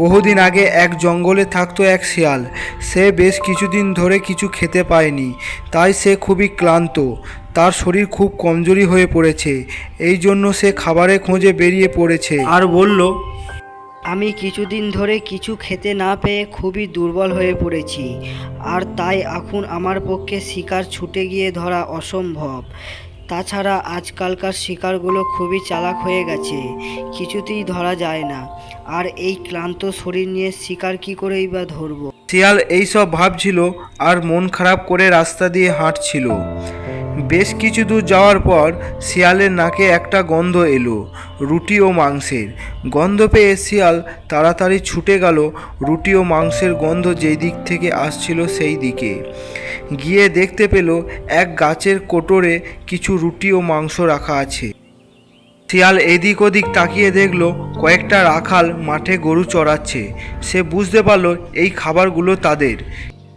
বহুদিন আগে এক জঙ্গলে থাকতো এক শিয়াল। সে বেশ কিছুদিন ধরে কিছু খেতে পায়নি। তাই সে খুবই ক্লান্ত। তার শরীর খুব কমজোরি হয়ে পড়েছে। এই জন্য সে খাবারের খোঁজে বেরিয়ে পড়েছে। আর বলল, আমি কিছুদিন ধরে কিছু খেতে না পেয়ে খুবই দুর্বল হয়ে পড়েছি। আর তাই এখন আমার পক্ষে শিকার ছুটে গিয়ে ধরা অসম্ভব। তাছাড়া আজকালকার শিকারগুলো খুবই চালাক হয়ে গেছে, কিছুতেই ধরা যায় না। আর এই ক্লান্ত শরীর নিয়ে শিকার কি করেই বা ধরবো? শিয়াল এইসব ভাবছিল আর মন খারাপ করে রাস্তা দিয়ে হাঁটছিল। বেশ কিছু দূর যাওয়ার পর শিয়ালের নাকে একটা গন্ধ এলো, রুটি ও মাংসের। গন্ধ পেয়ে শিয়াল তাড়াতাড়ি ছুটে গেল, রুটি ও মাংসের গন্ধ যেই দিক থেকে আসছিল সেই দিকে। গিয়ে দেখতে পেল এক গাছের কোটরে কিছু রুটি ও মাংস রাখা আছে। শিয়াল এদিক ওদিক তাকিয়ে দেখল কয়েকটা রাখাল মাঠে গরু চড়াচ্ছে। সে বুঝতে পারল এই খাবারগুলো তাদের।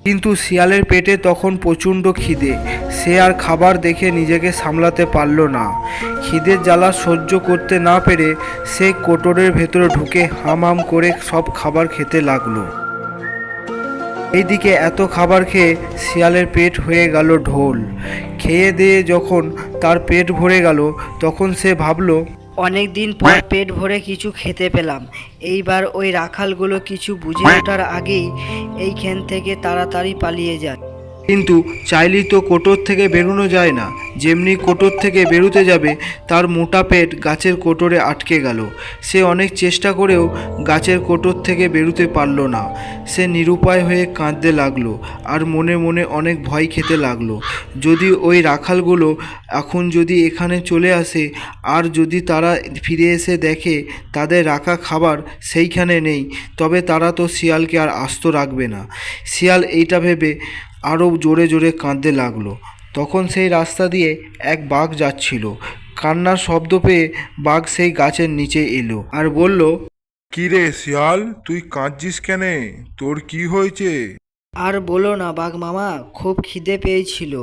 কিন্তু শিয়ালের পেটে তখন প্রচণ্ড খিদে। সে আর খাবার দেখে নিজেকে সামলাতে পারল না। খিদের জ্বালা সহ্য করতে না পেরে সে কোটরের ভেতরে ঢুকে হাম হাম করে সব খাবার খেতে লাগল। এইদিকে এত খাবার খেয়ে শিয়ালের পেট হয়ে গেল ঢোল। খেয়ে দিয়ে যখন তার পেট ভরে গেল, তখন সে ভাবলো অনেক দিন পর পেট ভরে কিছু খেতে পেলাম। এইবার ওই রাখালগুলো কিছু বুঝে ওঠার আগেই এইখান থেকে তাড়াতাড়ি পালিয়ে যায় কিন্তু চাইলেই তো কোটর থেকে বেরোনো যায় না। যেমনি কোটর থেকে বেরোতে যাবে, তার মোটা পেট গাছের কোটরে আটকে গেল। সে অনেক চেষ্টা করেও গাছের কোটর থেকে বেরোতে পারল না। সে নিরুপায় হয়ে কাঁদতে লাগল আর মনে মনে অনেক ভয় খেতে লাগল। যদি ওই রাখালগুলো এখন যদি এখানে চলে আসে, আর যদি তারা ফিরে এসে দেখে তাদের রাখা খাবার সেইখানে নেই, তবে তারা তো শিয়ালকে আর আস্ত রাখবে না। শিয়াল এইটা ভেবে আরও জোরে জোরে কাঁদতে লাগল। তখন সেই রাস্তা দিয়ে এক বাঘ যাচ্ছিল। কান্নার শব্দ পেয়ে বাঘ সেই গাছের নিচে এলো আর বলল কি রে শিয়াল তুই কাঁদছিস কেনে? তোর কি হয়েছে? আর বলো না বাঘ মামা খুব খিদে পেয়েছিল।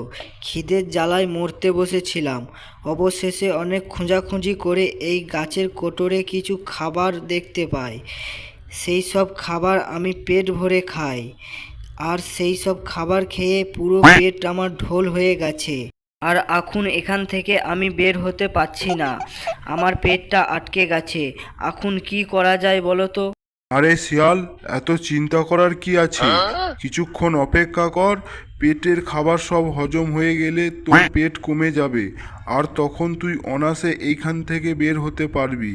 খিদের জ্বালায় মরতে বসেছিলাম। অবশেষে অনেক খোঁজাখুঁজি করে এই গাছের কোটরে কিছু খাবার দেখতে পাই। সেই সব খাবার আমি পেট ভরে খাই। আর সেই সব খাবার খেয়ে পুরো পেট আমার ঢোল হয়ে গেছে। আর এখন এখান থেকে আমি বের হতে পারছি না। আমার পেটটা আটকে গেছে। এখন কি করা যায় বলো তো? আরে শিয়াল এত চিন্তা করার কি আছে? কিছুক্ষণ অপেক্ষা কর পেটের খাবার সব হজম হয়ে গেলে তোর পেট কমে যাবে। আর তখন তুই অনাসে এইখান থেকে বের হতে পারবি।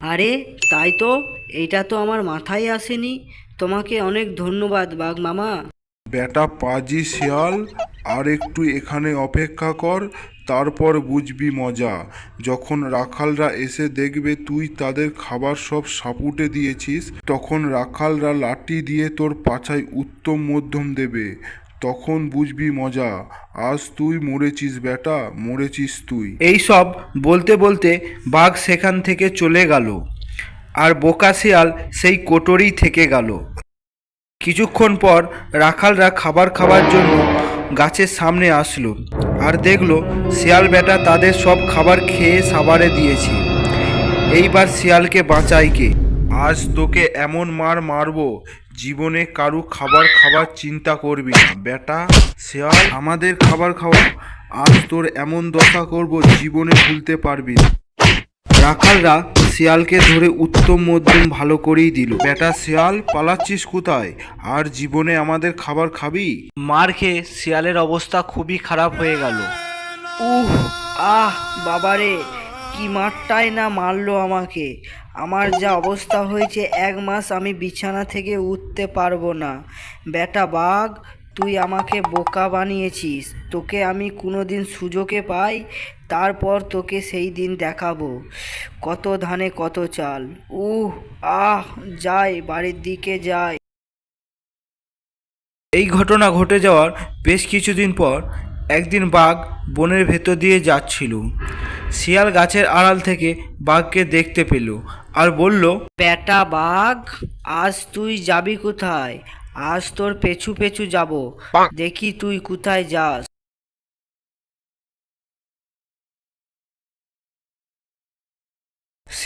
আরে তাই তো? এটা তো আমার মাথায় আসেনি। তোমাকে অনেক ধন্যবাদ বাঘ মামা। বেটা পাজি শিয়াল আর একটু এখানে অপেক্ষা কর তারপর বুঝবি মজা। যখন রাখালরা এসে দেখবে তুই তাদের খাবার সব সাপুটে দিয়েছিস তখন রাখালরা লাঠি দিয়ে তোর পাছায় উত্তম মধ্যম দেবে। তখন বুঝবি মজা। আজ তুই মরেছিস বেটা মরেছিস তুই। এই সব বলতে বলতে বাঘ সেখান থেকে চলে গেল। আর বোকা শিয়াল সেই কোটরেই থেকে গেল। কিছুক্ষণ পর রাখালরা খাবার খাওয়ার জন্য গাছের সামনে আসলো আর দেখল শিয়াল বেটা তাদের সব খাবার খেয়ে সাবারে দিয়েছে। এইবার শিয়ালকে বাঁচাই কে? আজ তোকে এমন মার মারবো, জীবনে কারু খাবার খাবার চিন্তা করবি না। বেটা, শিয়াল, আমাদের খাবার খাওয়া আজ তোর এমন দশা করব, জীবনে ভুলতে পারবি না। রাখালরা শিয়ালকে ধরে উত্তম মধ্যম ভালো করেই দিল। বেটা শিয়াল পালাচ্ছিস কোথায়? আর জীবনে আমাদের খাবার খাবি? মার খেয়ে শিয়ালের অবস্থা খুবই খারাপ হয়ে গেল। উহ আহ বাবারে কি মারটাই না মারলো আমাকে। আমার যা অবস্থা হয়েছে এক মাস আমি বিছানা থেকে উঠতে পারব না। বেটা বাঘ তুই আমাকে বোকা বানিয়েছিস। তোকে আমি কোনোদিন সুযোগে পাই তারপর তোকে সেই দিন দেখাবো। কত ধানে কত চাল। উহ আহ যাই বাড়ির দিকে যায় এই ঘটনা ঘটে যাওয়ার বেশ কিছুদিন পর একদিন বাঘ বনের ভেতর দিয়ে যাচ্ছিল। শিয়াল গাছের আড়াল থেকে বাঘকে দেখতে পেল আর বলল বেটা বাঘ আজ তুই যাবি কোথায়? আজ তোর পেছু পেছু যাব। দেখি তুই কোথায় যাস।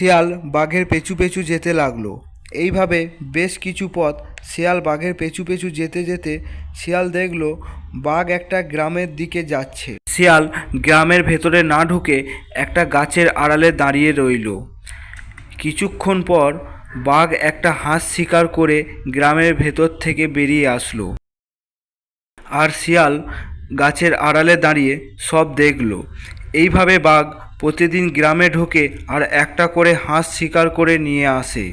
শিয়াল বাঘের পেছু পেছু যেতে লাগল। এইভাবে বেশ কিছু পথ শিয়াল বাঘের পেছু পেছু যেতে যেতে শিয়াল দেখল বাঘ একটা গ্রামের দিকে যাচ্ছে। শিয়াল গ্রামের ভেতরে না ঢুকে একটা গাছের আড়ালে দাঁড়িয়ে রইল। কিছুক্ষণ পর বাঘ একটা হাঁস শিকার করে গ্রামের ভেতর থেকে বেরিয়ে আসলো। আর শিয়াল গাছের আড়ালে দাঁড়িয়ে সব দেখল। এইভাবে বাঘ প্রতিদিন গ্রামে ঢোকে আর একটা করে হাঁস শিকার করে নিয়ে আসে।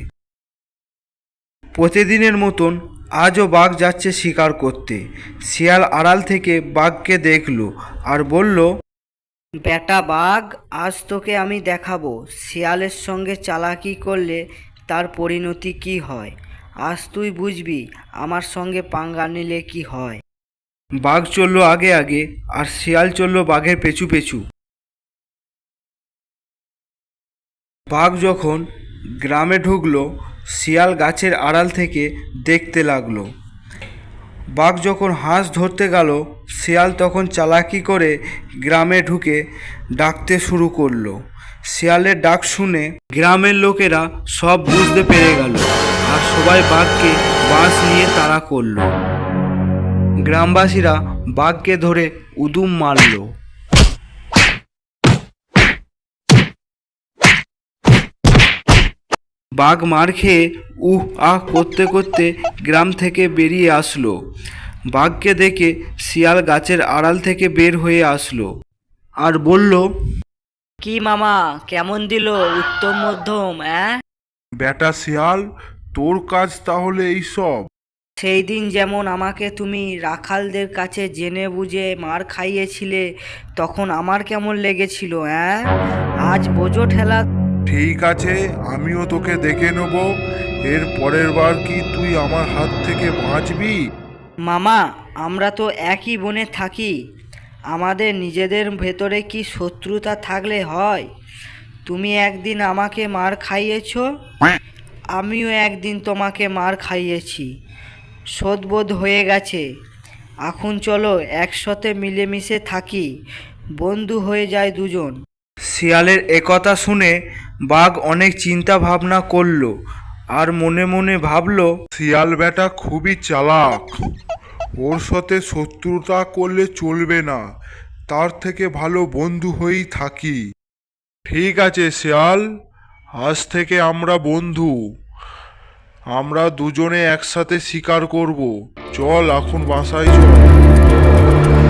প্রতিদিনের মতন আজও বাঘ যাচ্ছে শিকার করতে। শিয়াল আড়াল থেকে বাঘকে দেখল আর বলল বেটা বাঘ আজ তোকে আমি দেখাবো। শিয়ালের সঙ্গে চালাকি করলে তার পরিণতি কি হয়? আজ তুই বুঝবি আমার সঙ্গে পাঙ্গা নিলে কি হয়? বাঘ চলল আগে আগে আর শিয়াল চলল বাঘের পেছু পেছু। বাঘ যখন গ্রামে ঢুকলো, শিয়াল গাছের আড়াল থেকে দেখতে লাগল। বাঘ যখন হাঁস ধরতে গেল, শিয়াল তখন চালাকি করে গ্রামে ঢুকে ডাকতে শুরু করল। শিয়ালের ডাক শুনে গ্রামের লোকেরা সব বুঝতে পেরে গেল আর সবাই বাঘকে বাঁশ নিয়ে তাড়া করল। গ্রামবাসীরা বাঘকে ধরে উদুম মারল। বাঘ মার খেয়ে উহ আহ করতে করতে গ্রাম থেকে বেরিয়ে আসলো। বাঘকে দেখে শিয়াল গাছের আড়াল থেকে বের হয়ে আসলো। আর বলল কি মামা কেমন দিল উত্তম মধ্যম অ্যাঁ? বেটা শিয়াল তোর কাজ তাহলে এই সব। সেই দিন যেমন আমাকে তুমি রাখালদের কাছে জেনে বুঝে মার খাইয়েছিলে তখন আমার কেমন লেগেছিল হ্যাঁ আজ বোঝো ঠেলা ঠিক আছে, আমিও তোকে দেখে নেব। এর পরের বার কি তুই আমার হাত থেকে বাঁচবি? মামা, আমরা তো একই বনে থাকি। আমাদের নিজেদের ভেতরে কি শত্রুতা থাকলে হয়? তুমি একদিন আমাকে মার খাইয়েছো, আমিও একদিন তোমাকে মার খাইয়েছি। শোধবোধ হয়ে গেছে। এখন চলো একসাথে মিলেমিশে থাকি। বন্ধু হয়ে যায় দুজন। শিয়ালের একথা শুনে বাঘ অনেক চিন্তা ভাবনা করল আর মনে মনে ভাবলো, শিয়াল বেটা খুবই চালাক। ওর সাথে শত্রুতা করলে চলবে না। তার থেকে ভালো বন্ধু হয়েই থাকি। ঠিক আছে শিয়াল, আজ থেকে আমরা বন্ধু। আমরা দুজনে একসাথে শিকার করব। চল এখন বাসায় চল।